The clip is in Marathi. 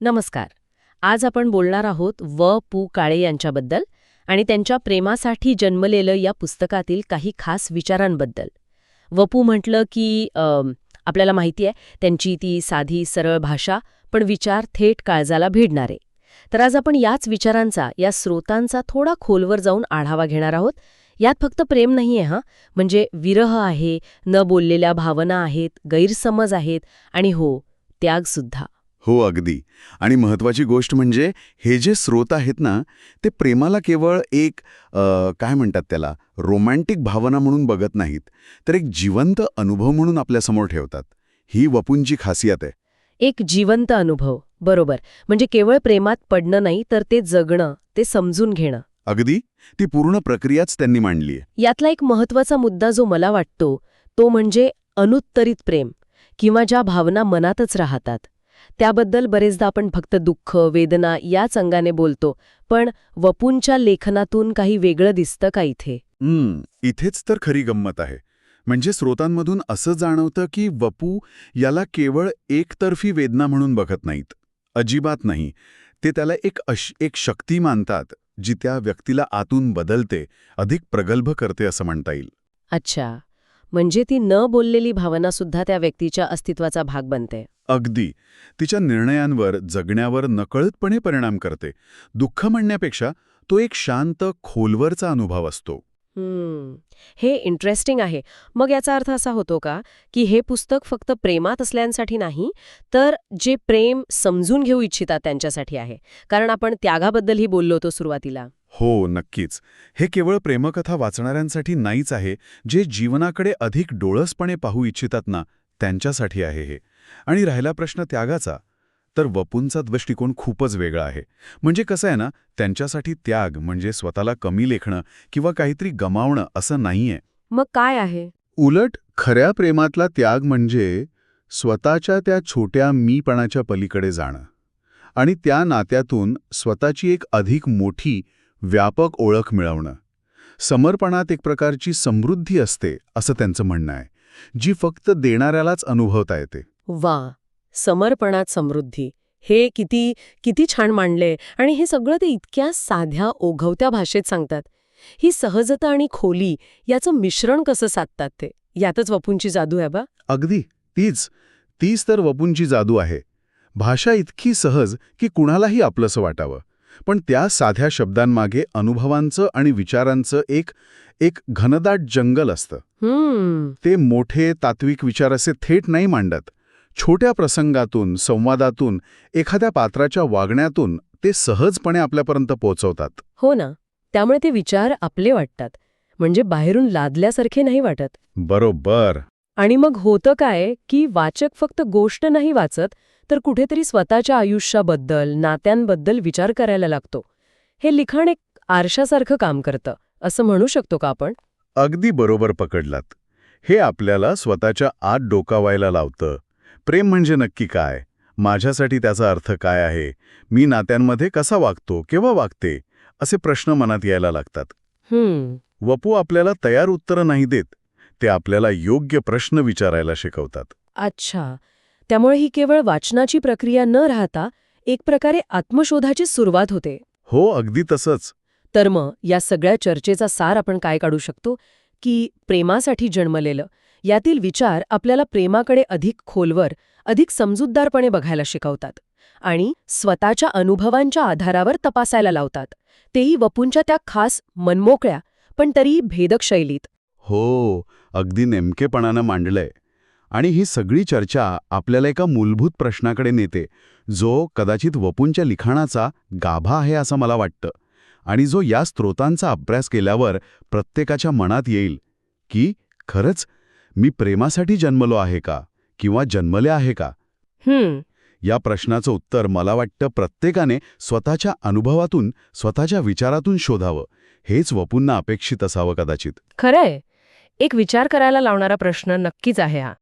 नमस्कार. आज आपण बोलणार आहोत व पु काळे यांच्याबद्दल आणि त्यांच्या प्रेमासाठी जन्मलेलं या पुस्तकातील काही खास विचारांबद्दल. वपू म्हटलं की आपल्याला माहिती आहे त्यांची ती साधी सरळ भाषा पण विचार थेट काळजाला भिडणारे. तर आज आपण याच विचारांचा या स्रोतांचा थोडा खोलवर जाऊन आढावा घेणार आहोत. यात फक्त प्रेम नाहीये हां. म्हणजे विरह आहे न बोललेल्या भावना आहेत गैरसमज आहेत आणि हो त्यागसुद्धा हो अगदी. आणि महत्वाची गोष्ट म्हणजे हे जे स्रोत आहेत ना ते प्रेमाला केवळ एक काय म्हणतात त्याला रोमॅन्टिक भावना म्हणून बघत नाहीत तर एक जिवंत अनुभव म्हणून आपल्यासमोर ठेवतात. ही वपूंची खासियत आहे. एक जिवंत अनुभव बरोबर. म्हणजे केवळ प्रेमात पडणं नाही तर ते जगणं ते समजून घेणं. अगदी? ती पूर्ण प्रक्रियाच त्यांनी मांडली यातला एक महत्त्वाचा मुद्दा जो मला वाटतो तो म्हणजे अनुत्तरित प्रेम किंवा ज्या भावना मनातच राहतात. त्याबद्दल बरेचदा आपण फक्त दुःख वेदना याच अंगाने बोलतो पण वपूंच्या लेखनातून काही वेगळं दिसतं का इथे? हम्म, इथेच तर खरी गंमत आहे. म्हणजे स्रोतांमधून असं जाणवतं की वपू याला केवळ एकतर्फी वेदना म्हणून बघत नाहीत. अजिबात नाही. ते त्याला एक अश एक शक्ती मानतात जी त्या व्यक्तीला आतून बदलते अधिक प्रगल्भ करते असं म्हणता येईल. अच्छा. म्हणजे ती न बोललेली भावना सुद्धा त्या व्यक्तीच्या अस्तित्वाचा भाग बनते. अगदी. तिच्या निर्णयांवर जगण्यावर नकळतपणे परिणाम करते. दुःख म्हणण्यापेक्षा तो एक शांत खोलवरचा अनुभव असतो. हम्म. हे इंटरेस्टिंग आहे. मग याचा अर्थ असा होतो का की हे पुस्तक फक्त प्रेमात असल्यांसाठी नाही तर जे प्रेम समजून घेऊ इच्छितात त्यांच्यासाठी आहे. कारण आपण त्यागाबद्दलही बोललो होतो सुरुवातीला. हो नक्कीच. हे केवळ प्रेमकथा वाचणाऱ्यांसाठी नाहीच आहे जे जीवनाकडे अधिक डोळसपणे पाहू इच्छितात ना त्यांच्यासाठी आहे हे. आणि राहिला प्रश्न त्यागाचा. तर वपूंचा दृष्टिकोन खूपच वेगळा आहे. म्हणजे कसं आहे ना त्यांच्यासाठी त्याग म्हणजे स्वतःला कमी लेखणं किंवा काहीतरी गमावणं असं नाहीये. मग काय आहे? उलट खऱ्या प्रेमातला त्याग म्हणजे स्वतःच्या त्या छोट्या मीपणाच्या पलीकडे जाणं. आणि त्या नात्यातून स्वतःची एक अधिक मोठी व्यापक ओळख मिळवणं. समर्पणात एक प्रकारची समृद्धी असते असं त्यांचं म्हणणं आहे. जी फक्त देणाऱ्यालाच अनुभवता येते. वा! समर्पणात समृद्धी. हे किती किती छान मांडले आणि हे सगळं ते इतक्या साध्या ओघवत्या भाषेत सांगतात. ही सहजता आणि खोली याचं मिश्रण कसं साधतात ते? यातच वपूंची जादू आहे बा. अगदी. तीच तीच तर वपूंची जादू आहे. भाषा इतकी सहज की कुणालाही आपलंसं वाटावं. पण त्या साध्या शब्दांमागे अनुभवांचं आणि विचारांचं एक एक घनदाट जंगल असतं. ते मोठे तात्विक विचार असे थेट नाही मांडत. छोट्या प्रसंगातून संवादातून एखाद्या पात्राच्या वागण्यातून ते सहजपणे आपल्यापर्यंत पोहोचवतात हो ना. त्यामुळे ते विचार आपले वाटतात. म्हणजे बाहेरून लादल्यासारखे नाही वाटत. बरोबर. आणि मग होतं काय की वाचक फक्त गोष्ट नाही वाचत तर कुठेतरी स्वतःच्या आयुष्याबद्दल नात्यांबद्दल विचार करायला लागतो. हे लिखाण एक आरशासारखं काम करतं असं म्हणू शकतो का आपण? अगदी बरोबर पकडलात. हे आपल्याला स्वतःच्या आत डोकावायला लावतं. प्रेम म्हणजे नक्की काय? माझ्यासाठी त्याचा अर्थ काय आहे? मी नात्यांमध्ये कसा वागतो केव्हा वागते? असे प्रश्न मनात यायला लागतात. वपू आपल्याला तयार उत्तरं नाही देत. ते आपल्याला योग्य प्रश्न विचारायला शिकवतात. अच्छा. त्यामुळे ही केवळ वाचनाची प्रक्रिया न राहता एक प्रकारे आत्मशोधाची सुरुवात होते. हो अगदी तसंच. तर मग या सगळ्या चर्चेचा सार आपण काय काढू शकतो? की प्रेमासाठी जन्मलेलं यातील विचार आपल्याला प्रेमाकडे अधिक खोलवर अधिक समजूतदारपणे बघायला शिकवतात आणि स्वतःच्या अनुभवांच्या आधारावर तपासायला लावतात. तेही वपूंच्या त्या खास मनमोकळ्या पण तरी भेदक शैलीत हो अगदी नेमकेपणानं मांडलंय. आणि ही सगळी चर्चा आपल्याला एका मूलभूत प्रश्नाकडे नेते जो कदाचित वपूंच्या लिखाणाचा गाभा आहे असं मला वाटतं आणि जो या स्त्रोतांचा अभ्यास केल्यावर प्रत्येकाच्या मनात येईल की खरंच मी प्रेमासाठी जन्मलो आहे का किंवा जन्मले आहे का? या प्रश्नाचं उत्तर मला वाटतं प्रत्येकाने स्वतःच्या अनुभवातून स्वतःच्या विचारातून शोधावं. हेच वपूंना अपेक्षित असावं कदाचित. खरंय. एक विचार करायला लावणारा प्रश्न नक्कीच आहे हा.